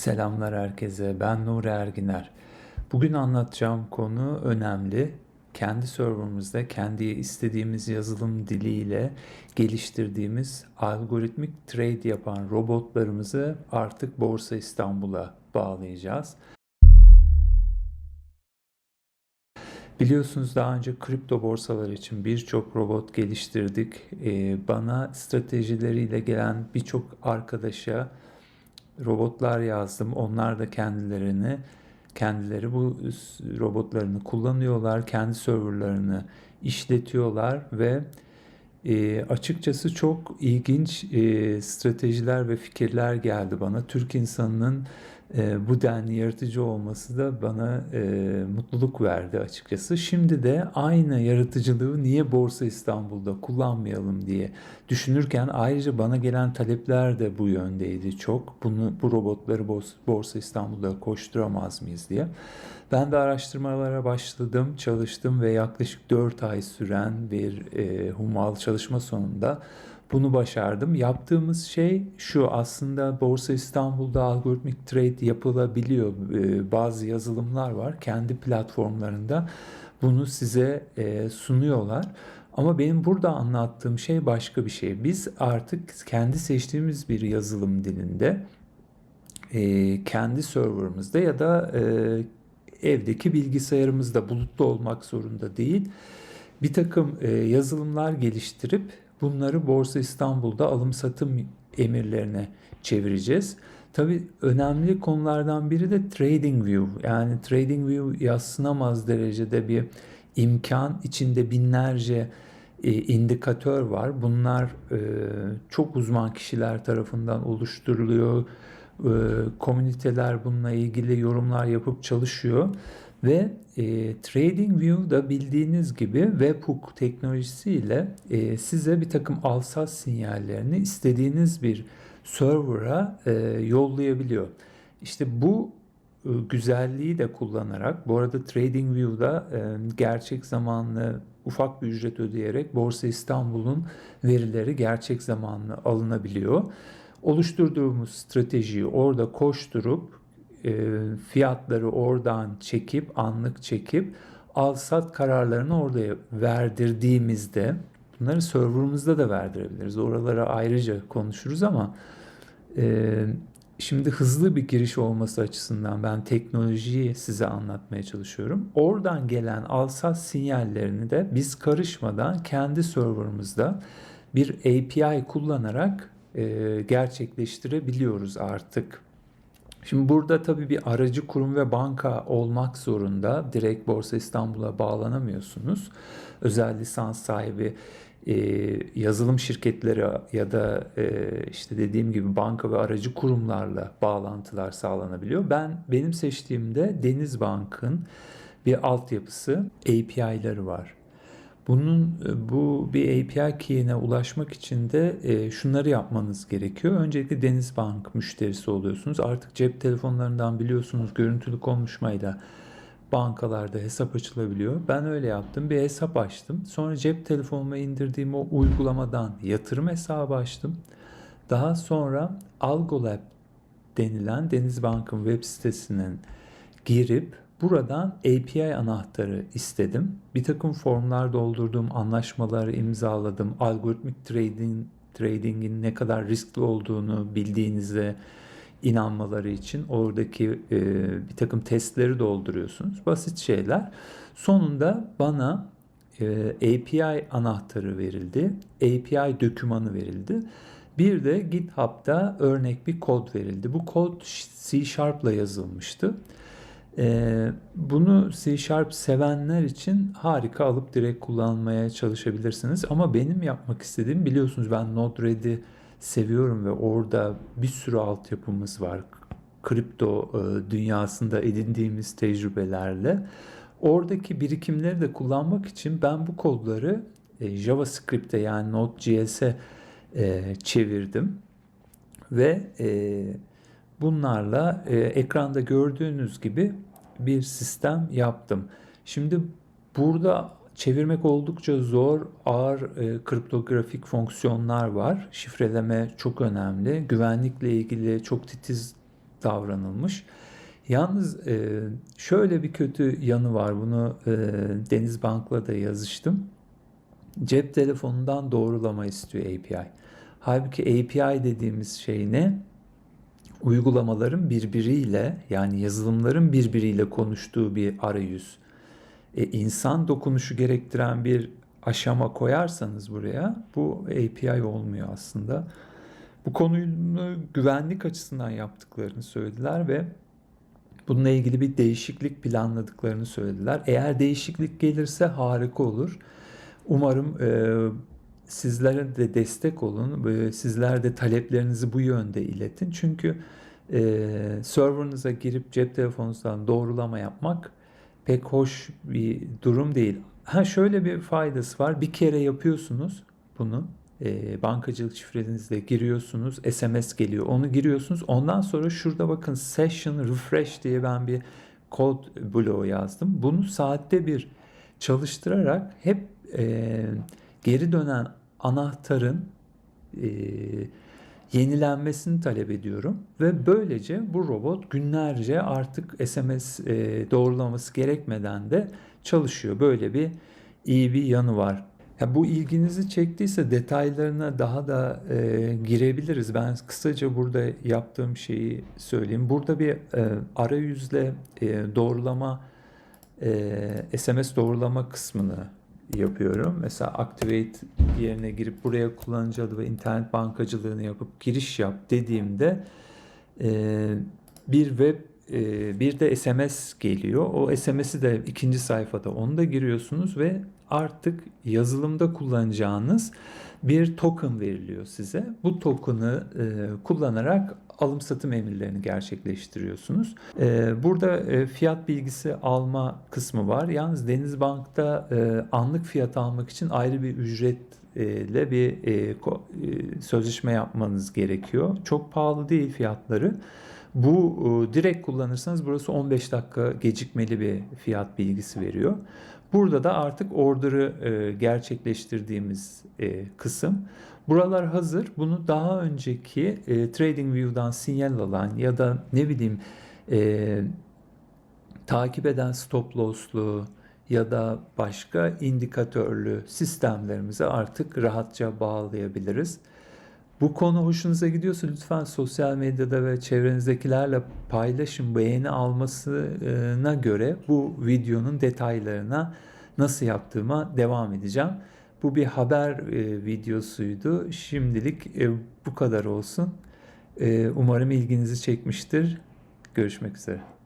Selamlar herkese. Ben Nuri Erginer. Bugün anlatacağım konu önemli. Kendi serverımızda kendi istediğimiz yazılım diliyle geliştirdiğimiz algoritmik trade yapan robotlarımızı artık Borsa İstanbul'a bağlayacağız. Biliyorsunuz daha önce kripto borsalar için birçok robot geliştirdik. Ee, bana stratejileriyle gelen birçok arkadaşa robotlar yazdım. Onlar da kendilerini kendileri bu robotlarını kullanıyorlar. Kendi serverlarını işletiyorlar ve e, açıkçası çok ilginç e, stratejiler ve fikirler geldi bana. Türk insanının e, bu denli yaratıcı olması da bana e, mutluluk verdi açıkçası. Şimdi de aynı yaratıcılığı niye Borsa İstanbul'da kullanmayalım diye düşünürken ayrıca bana gelen talepler de bu yöndeydi çok. Bunu bu robotları Borsa İstanbul'da koşturamaz mıyız diye. Ben de araştırmalara başladım, çalıştım ve yaklaşık 4 ay süren bir e, hummalı çalışma sonunda bunu başardım. Yaptığımız şey şu aslında Borsa İstanbul'da algoritmik trade yapılabiliyor. Ee, bazı yazılımlar var kendi platformlarında bunu size e, sunuyorlar. Ama benim burada anlattığım şey başka bir şey. Biz artık kendi seçtiğimiz bir yazılım dilinde e, kendi serverımızda ya da e, evdeki bilgisayarımızda bulutlu olmak zorunda değil. Bir takım yazılımlar geliştirip Bunları Borsa İstanbul'da alım satım emirlerine çevireceğiz. Tabi önemli konulardan biri de Trading View. Yani Trading View yassınamaz derecede bir imkan. içinde binlerce e, indikatör var. Bunlar e, çok uzman kişiler tarafından oluşturuluyor. E, komüniteler bununla ilgili yorumlar yapıp çalışıyor. Ve e, TradingView da bildiğiniz gibi webhook teknolojisiyle e, size bir takım alsat sinyallerini istediğiniz bir server'a e, yollayabiliyor. İşte bu e, güzelliği de kullanarak, bu arada TradingView'da e, gerçek zamanlı ufak bir ücret ödeyerek Borsa İstanbul'un verileri gerçek zamanlı alınabiliyor. Oluşturduğumuz stratejiyi orada koşturup fiyatları oradan çekip anlık çekip al sat kararlarını orada verdirdiğimizde bunları serverımızda da verdirebiliriz. Oralara ayrıca konuşuruz ama e, şimdi hızlı bir giriş olması açısından ben teknolojiyi size anlatmaya çalışıyorum. Oradan gelen al sat sinyallerini de biz karışmadan kendi serverımızda bir API kullanarak e, gerçekleştirebiliyoruz artık. Şimdi burada tabii bir aracı kurum ve banka olmak zorunda. Direkt Borsa İstanbul'a bağlanamıyorsunuz. Özel lisans sahibi e, yazılım şirketleri ya da e, işte dediğim gibi banka ve aracı kurumlarla bağlantılar sağlanabiliyor. Ben benim seçtiğimde Denizbank'ın bir altyapısı API'ları var. Bunun e, bu bir API key'ine ulaşmak için de e, şunları yapmanız gerekiyor. Öncelikle Denizbank müşterisi oluyorsunuz. Artık cep telefonlarından biliyorsunuz görüntülü konuşmayla bankalarda hesap açılabiliyor. Ben öyle yaptım. Bir hesap açtım. Sonra cep telefonuma indirdiğim o uygulamadan yatırım hesabı açtım. Daha sonra Algolab denilen Denizbank'ın web sitesinin girip Buradan API anahtarı istedim. Bir takım formlar doldurdum, anlaşmaları imzaladım. Algoritmik trading trading'in ne kadar riskli olduğunu bildiğinize inanmaları için oradaki e, bir takım testleri dolduruyorsunuz. Basit şeyler. Sonunda bana e, API anahtarı verildi. API dokümanı verildi. Bir de GitHub'da örnek bir kod verildi. Bu kod C Sharp ile yazılmıştı. Ee, bunu C Sharp sevenler için harika alıp direkt kullanmaya çalışabilirsiniz. Ama benim yapmak istediğim biliyorsunuz ben Node-RED'i seviyorum ve orada bir sürü altyapımız var. Kripto e, dünyasında edindiğimiz tecrübelerle. Oradaki birikimleri de kullanmak için ben bu kodları e, JavaScript'e yani Node.js'e e, çevirdim. Ve bunlarla ekranda gördüğünüz gibi bir sistem yaptım. Şimdi burada çevirmek oldukça zor, ağır e, kriptografik fonksiyonlar var. Şifreleme çok önemli. Güvenlikle ilgili çok titiz davranılmış. Yalnız e, şöyle bir kötü yanı var. Bunu e, Deniz Bank'la da yazıştım. Cep telefonundan doğrulama istiyor API. Halbuki API dediğimiz şey ne? Uygulamaların birbiriyle yani yazılımların birbiriyle konuştuğu bir arayüz. E, insan dokunuşu gerektiren bir aşama koyarsanız buraya bu API olmuyor aslında. Bu konuyu güvenlik açısından yaptıklarını söylediler ve bununla ilgili bir değişiklik planladıklarını söylediler. Eğer değişiklik gelirse harika olur. Umarım e, sizlere de destek olun. Sizler de taleplerinizi bu yönde iletin. Çünkü e, serverınıza girip cep telefonunuzdan doğrulama yapmak pek hoş bir durum değil. Ha şöyle bir faydası var. Bir kere yapıyorsunuz bunu. E, bankacılık şifrenizle giriyorsunuz. SMS geliyor. Onu giriyorsunuz. Ondan sonra şurada bakın session refresh diye ben bir kod bloğu yazdım. Bunu saatte bir çalıştırarak hep e, geri dönen anahtarın e, yenilenmesini talep ediyorum ve böylece bu robot günlerce artık SMS e, doğrulaması gerekmeden de çalışıyor. Böyle bir iyi bir yanı var. Ya bu ilginizi çektiyse detaylarına daha da e, girebiliriz. Ben kısaca burada yaptığım şeyi söyleyeyim. Burada bir e, arayüzle e, doğrulama e, SMS doğrulama kısmını yapıyorum. Mesela Activate yerine girip buraya kullanıcı adı ve internet bankacılığını yapıp giriş yap dediğimde e, bir web e, bir de SMS geliyor. O SMS'i de ikinci sayfada onu da giriyorsunuz ve artık yazılımda kullanacağınız bir token veriliyor size. Bu token'ı e, kullanarak alım satım emirlerini gerçekleştiriyorsunuz. E, burada e, fiyat bilgisi alma kısmı var. Yalnız Denizbank'ta e, anlık fiyat almak için ayrı bir ücretle bir e, e, sözleşme yapmanız gerekiyor. Çok pahalı değil fiyatları. Bu e, direkt kullanırsanız burası 15 dakika gecikmeli bir fiyat bilgisi veriyor. Burada da artık order'ı e, gerçekleştirdiğimiz e, kısım. Buralar hazır. Bunu daha önceki e, TradingView'dan sinyal alan ya da ne bileyim takip eden stop loss'lu ya da başka indikatörlü sistemlerimize artık rahatça bağlayabiliriz. Bu konu hoşunuza gidiyorsa lütfen sosyal medyada ve çevrenizdekilerle paylaşın. Beğeni almasına göre bu videonun detaylarına nasıl yaptığıma devam edeceğim. Bu bir haber e, videosuydu. Şimdilik e, bu kadar olsun. E, umarım ilginizi çekmiştir. Görüşmek üzere.